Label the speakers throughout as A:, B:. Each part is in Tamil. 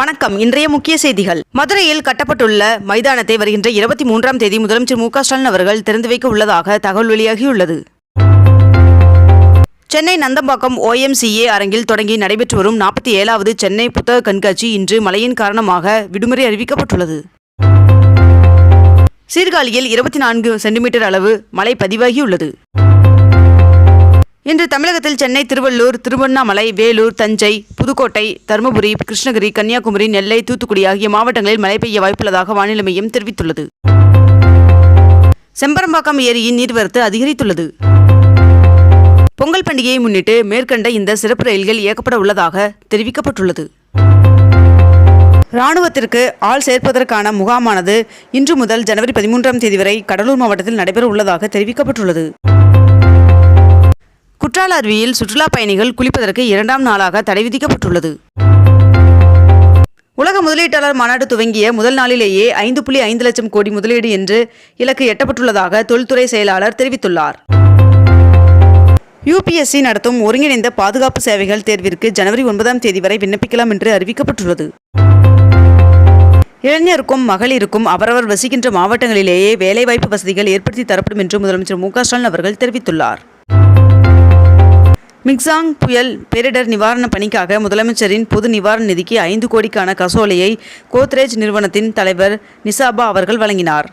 A: வணக்கம். இன்றைய முக்கிய செய்திகள். மதுரையில் கட்டப்பட்டுள்ள மைதானத்தை வருகின்ற இருபத்தி மூன்றாம் தேதி முதலமைச்சர் மு ஸ்டாலின் அவர்கள் திறந்து வைக்க உள்ளதாக தகவல் வெளியாகியுள்ளது. சென்னை நந்தம்பாக்கம் ஓஎம்சிஏ அரங்கில் தொடங்கி நடைபெற்று வரும் நாற்பத்தி ஏழாவது சென்னை புத்தக கண்காட்சி இன்று மழையின் காரணமாக விடுமுறை அறிவிக்கப்பட்டுள்ளது. சீர்காழியில் இருபத்தி நான்கு சென்டிமீட்டர் அளவு மழை பதிவாகியுள்ளது. இன்று தமிழகத்தில் சென்னை திருவள்ளூர் திருவண்ணாமலை வேலூர் தஞ்சை புதுக்கோட்டை தருமபுரி கிருஷ்ணகிரி கன்னியாகுமரி நெல்லை தூத்துக்குடி ஆகிய மாவட்டங்களில் மழை பெய்ய வாய்ப்புள்ளதாக வானிலை மையம் தெரிவித்துள்ளது. செம்பரம்பாக்கம் ஏரியின் நீர்வரத்து அதிகரித்துள்ளது. பொங்கல் பண்டிகையை முன்னிட்டு மேற்கண்ட இந்த சிறப்பு ரயில்கள் இயக்கப்பட உள்ளதாக தெரிவிக்கப்பட்டுள்ளது. ராணுவத்திற்கு ஆள் சேர்ப்பதற்கான முகாமானது இன்று முதல் ஜனவரி பதிமூன்றாம் தேதி வரை கடலூர் மாவட்டத்தில் நடைபெற உள்ளதாக தெரிவிக்கப்பட்டுள்ளது. குற்றால அருவியில் சுற்றுலா பயணிகள் குளிப்பதற்கு இரண்டாம் நாளாக தடை விதிக்கப்பட்டுள்ளது. உலக முதலீட்டாளர் மாநாடு துவங்கிய முதல் நாளிலேயே ஐந்து புள்ளி ஐந்து லட்சம் கோடி முதலீடு என்று இலக்கு எட்டப்பட்டுள்ளதாக தொழில்துறை செயலாளர் தெரிவித்துள்ளார். யுபிஎஸ்சி நடத்தும் ஒருங்கிணைந்த பாதுகாப்பு சேவைகள் தேர்விற்கு ஜனவரி ஒன்பதாம் தேதி வரை விண்ணப்பிக்கலாம் என்று அறிவிக்கப்பட்டுள்ளது. இளைஞருக்கும் மகளிருக்கும் அவரவர் வசிக்கின்ற மாவட்டங்களிலேயே வேலைவாய்ப்பு வசதிகள் ஏற்படுத்தி தரப்படும் என்று முதலமைச்சர் மு க ஸ்டாலின் அவர்கள் தெரிவித்துள்ளார். மிக்சாங் புயல் பேரிடர் நிவாரணப் பணிக்காக முதலமைச்சரின் பொது நிவாரண நிதிக்கு ஐந்து கோடிக்கான கசோலையை கோத்ரேஜ் நிறுவனத்தின் தலைவர் நிசாபா அவர்கள் வழங்கினார்.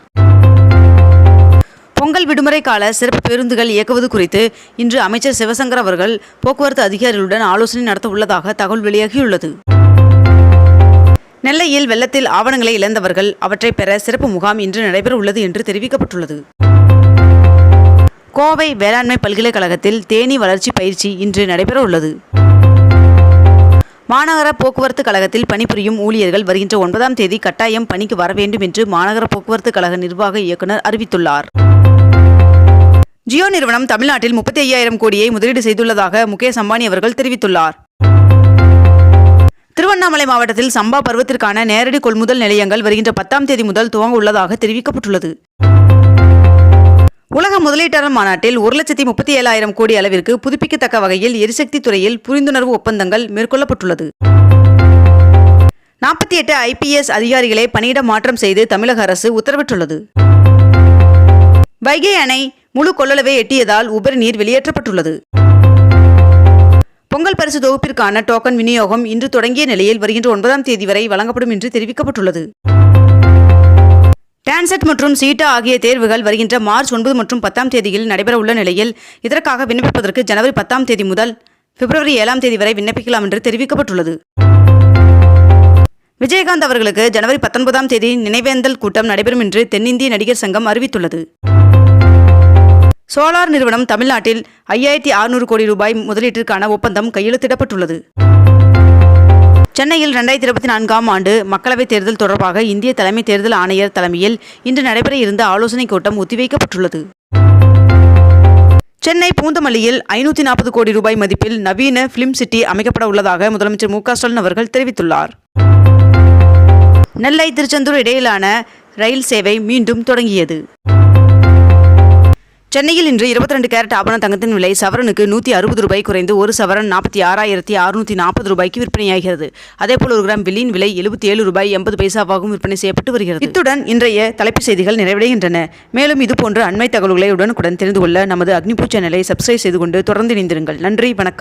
A: பொங்கல் விடுமுறை கால சிறப்பு பேருந்துகள் இயக்குவது குறித்து இன்று அமைச்சர் சிவசங்கர் அவர்கள் போக்குவரத்து அதிகாரிகளுடன் ஆலோசனை நடத்த உள்ளதாக தகவல் வெளியாகியுள்ளது. நெல்லையில் வெள்ளத்தில் ஆவணங்களை இழந்தவர்கள் அவற்றை பெற சிறப்பு முகாம் இன்று நடைபெற உள்ளது என்று தெரிவிக்கப்பட்டுள்ளது. கோவை வேளாண்மை பல்கலைக்கழகத்தில் தேனீ வளர்ச்சி பயிற்சி இன்று நடைபெற உள்ளது மாநகர போக்குவரத்து கழகத்தில் பணிபுரியும் ஊழியர்கள் வருகின்ற ஒன்பதாம் தேதி கட்டாயம் பணிக்கு வர வேண்டும் என்று மாநகர போக்குவரத்து கழக நிர்வாக இயக்குனர் அறிவித்துள்ளார். ஜியோ நிறுவனம் தமிழ்நாட்டில் முப்பத்தி ஐயாயிரம் கோடியை முதலீடு செய்துள்ளதாக முகேஷ் அம்பானி அவர்கள் தெரிவித்துள்ளார். திருவண்ணாமலை மாவட்டத்தில் சம்பா பருவத்திற்கான நேரடி கொள்முதல் நிலையங்கள் வருகின்ற பத்தாம் தேதி முதல் துவங்க உள்ளதாக தெரிவிக்கப்பட்டுள்ளது. உலக முதலீட்டாளர் மாநாட்டில் ஒரு லட்சத்தி முப்பத்தி ஏழாயிரம் கோடி அளவிற்கு புதுப்பிக்கத்தக்க வகையில் எரிசக்தி துறையில் புரிந்துணர்வு ஒப்பந்தங்கள் மேற்கொள்ளப்பட்டுள்ளது. நாற்பத்தி எட்டு ஐபிஎஸ் அதிகாரிகளை பணியிட மாற்றம் செய்து தமிழக அரசு உத்தரவிட்டுள்ளது. வைகை அணை முழு கொள்ளளவை எட்டியதால் உபரி நீர் வெளியேற்றப்பட்டுள்ளது. பொங்கல் பரிசு தொகுப்பிற்கான டோக்கன் விநியோகம் இன்று தொடங்கிய நிலையில் வருகின்ற ஒன்பதாம் தேதி வரை வழங்கப்படும் என்று தெரிவிக்கப்பட்டுள்ளது. டான்செட் மற்றும் சீட்டா ஆகிய தேர்வுகள் வருகின்ற மார்ச் ஒன்பது மற்றும் பத்தாம் தேதியில் நடைபெறவுள்ள நிலையில் இதற்காக விண்ணப்பிப்பதற்கு ஜனவரி பத்தாம் தேதி முதல் பிப்ரவரி ஏழாம் தேதி வரை விண்ணப்பிக்கலாம் என்று தெரிவிக்கப்பட்டுள்ளது. விஜயகாந்த் அவர்களுக்கு ஜனவரி பத்தொன்பதாம் தேதி நினைவேந்தல் கூட்டம் நடைபெறும் என்று தென்னிந்திய நடிகர் சங்கம் அறிவித்துள்ளது. சோலார் நிறுவனம் தமிழ்நாட்டில் ஐயாயிரத்தி அறுநூறு கோடி ரூபாய் முதலீட்டிற்கான ஒப்பந்தம் கையெழுத்திடப்பட்டுள்ளது. சென்னையில் ரெண்டாயிரத்தி இருபத்தி நான்காம் ஆண்டு மக்களவைத் தேர்தல் தொடர்பாக இந்திய தலைமை தேர்தல் ஆணையர் தலைமையில் இன்று நடைபெற இருந்த ஆலோசனைக் கூட்டம் ஒத்திவைக்கப்பட்டுள்ளது. சென்னை பூந்தமல்லியில் ஐநூற்றி நாற்பது கோடி ரூபாய் மதிப்பில் நவீன பிலிம் சிட்டி அமைக்கப்பட உள்ளதாக முதலமைச்சர் மு ஸ்டாலின் அவர்கள் தெரிவித்துள்ளார். நெல்லை திருச்செந்தூர் இடையிலான ரயில் சேவை மீண்டும் தொடங்கியது. சென்னையில் இன்று இருபத்தி ரெண்டு கேரட் ஆபண தங்கத்தின் விலை சவரனுக்கு நூற்றி அறுபது ரூபாய் குறைந்து ஒரு சவரன் நாற்பத்தி ஆறாயிரத்தி அறுநூற்றி நாற்பது ரூபாய்க்கு விற்பனையாகிறது. அதேபோல் ஒரு கிராம் வில்லின் விலை எழுபத்தி ஏழு ரூபாய் எண்பது பைசாவாகவும் விற்பனை செய்யப்பட்டு வருகிறது. இத்துடன் இன்றைய தலைப்புச் செய்திகள் நிறைவடைகின்றன. மேலும் இதுபோன்ற அண்மை தகவல்களை உடனுக்குடன் தெரிந்து கொள்ள நமது அக்னிபூ சேனலை சப்ஸ்கிரைப் செய்து கொண்டு தொடர்ந்து இணைந்திருங்கள். நன்றி வணக்கம்.